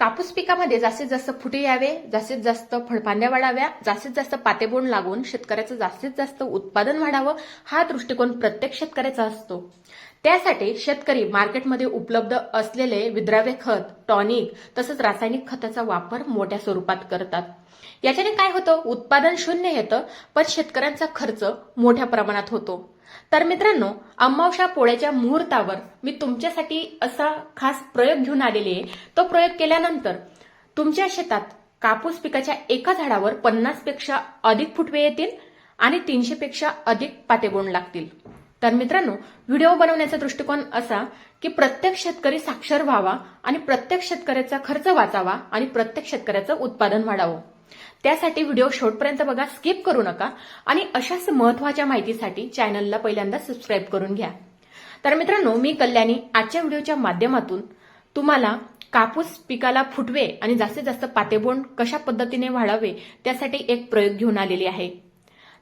कापूस पिकामध्ये जास्तीत जास्त फुटे यावे जास्तीत जास्त फळफांद्या वाढाव्या जास्तीत जास्त पातेबोंड लागून शेतकऱ्याचं जास्तीत जास्त उत्पादन वाढावं हा दृष्टिकोन प्रत्येक शेतकऱ्याचा असतो. त्यासाठी शेतकरी मार्केटमध्ये उपलब्ध असलेले विद्राव्य खत टॉनिक तसंच रासायनिक खताचा वापर मोठ्या स्वरूपात करतात. याच्याने काय होतं? उत्पादन शून्य येतं पण शेतकऱ्यांचा खर्च मोठ्या प्रमाणात होतो. तर मित्रांनो अमावशा पोळ्याच्या मुहूर्तावर मी तुमच्यासाठी असा खास प्रयोग घेऊन आलेले आहे. तो प्रयोग केल्यानंतर तुमच्या शेतात कापूस पिकाच्या एका झाडावर पन्नासपेक्षा अधिक फुटवे येतील आणि तीनशे पेक्षा अधिक पातेबोंड लागतील. तर मित्रांनो व्हिडिओ बनवण्याचा दृष्टिकोन असा की प्रत्येक शेतकरी साक्षर व्हावा आणि प्रत्येक शेतकऱ्याचा खर्च वाचावा आणि प्रत्येक शेतकऱ्याचं उत्पादन वाढावं. त्यासाठी व्हिडिओ शेवटपर्यंत बघा स्किप करू नका आणि अशाच महत्त्वाच्या माहितीसाठी चॅनलला पहिल्यांदा सबस्क्राईब करून घ्या. तर मित्रांनो मी कल्याणी आजच्या व्हिडिओच्या माध्यमातून तुम्हाला कापूस पिकाला फुटवे आणि जास्तीत जास्त पातेबोंड कशा पद्धतीने वाढावे त्यासाठी एक प्रयोग घेऊन आलेली आहे.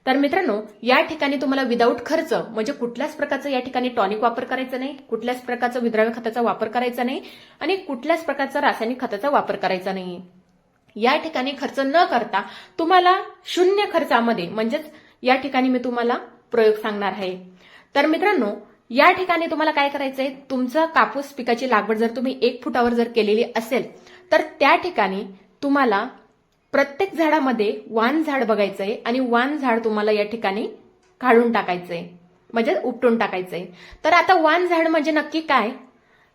तर मित्रांनो या ठिकाणी तुम्हाला विदाऊट खर्च म्हणजे कुठल्याच प्रकारचं या ठिकाणी टॉनिक वापर करायचा नाही कुठल्याच प्रकारचा विद्राव्य खताचा वापर करायचा नाही आणि कुठल्याच प्रकारचा रासायनिक खताचा वापर करायचा नाही. या ठिकाणी खर्च न करता तुम्हाला शून्य खर्चामध्ये म्हणजेच या ठिकाणी मी तुम्हाला प्रयोग सांगणार आहे. तर मित्रांनो या ठिकाणी तुम्हाला काय करायचंय? तुमचं कापूस पिकाची लागवड जर तुम्ही एक फुटावर जर केलेली असेल तर त्या ठिकाणी तुम्हाला प्रत्येक झाडामध्ये वान झाड बघायचंय आणि वान झाड तुम्हाला या ठिकाणी काढून टाकायचंय. म्हणजे उपटून टाकायचंय. तर आता वान झाड म्हणजे नक्की काय?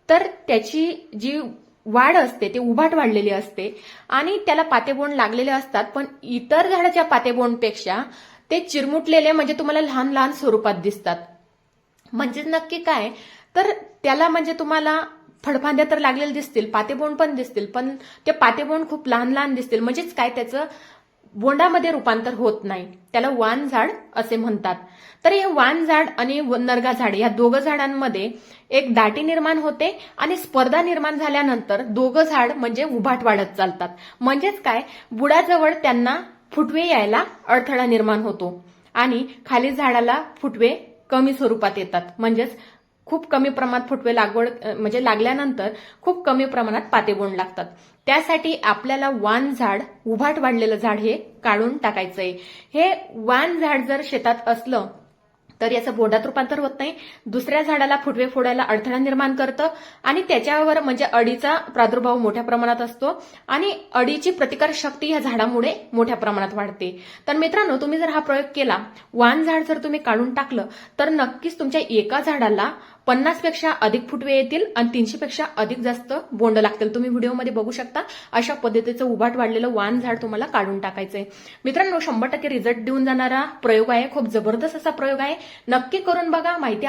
तर त्याची जी वाढ असते ती उभाट वाढलेली असते आणि त्याला पातेबोंड लागलेले असतात. पण इतर झाडाच्या पातेबोंडपेक्षा ते चिरमुटलेले म्हणजे तुम्हाला लहान लहान स्वरूपात दिसतात. म्हणजे नक्की काय? तर त्याला म्हणजे तुम्हाला फडफांद्या तर लागलेले दिसतील पातेबोंड पण दिसतील पण ते पातेबोंड खूप लहान लहान दिसतील. म्हणजेच काय त्याचं? बोंडामध्ये रूपांतर होत नाही. त्याला वान झाड असे म्हणतात. तर हे वान झाड आणि व- नरगा झाड या दोघं झाडांमध्ये एक दाटी निर्माण होते आणि स्पर्धा निर्माण झाल्यानंतर दोघं झाड म्हणजे उभाट वाढत चालतात. म्हणजेच काय? बुडाजवळ त्यांना फुटवे यायला अडथळा निर्माण होतो आणि खाली झाडाला फुटवे कमी स्वरूपात येतात. म्हणजेच खूप कमी प्रमाणात फुटवे लागवड म्हणजे लागल्यानंतर खूप कमी प्रमाणात पातेबोंड लागतात. त्यासाठी आपल्याला वान झाड उभाट वाढलेलं झाड हे काढून टाकायचंय. हे वान झाड जर शेतात असलं तर याचं बोंडात रूपांतर होत नाही. दुसऱ्या झाडाला फुटवे फोडायला अडथळा निर्माण करतं आणि त्याच्यावर म्हणजे अडीचा प्रादुर्भाव मोठ्या प्रमाणात असतो आणि अडीची प्रतिकार शक्ती या झाडामुळे मोठ्या प्रमाणात वाढते. तर मित्रांनो तुम्ही जर हा प्रयोग केला वान झाड जर तुम्ही काढून टाकलं तर नक्कीच तुमच्या एका झाडाला पन्नासपेक्षा अधिक फुटवे येतील आणि तीनशे पेक्षा अधिक जास्त बोंड लागतील. तुम्ही व्हिडिओमध्ये बघू शकता अशा पद्धतीचं उभाट वाढलेलं वान झाड तुम्हाला काढून टाकायचंय. मित्रांनो शंभर टक्के रिझल्ट देऊन जाणारा प्रयोग आहे. खूप जबरदस्त असा प्रयोग आहे. नक्की करून बघा. माहिती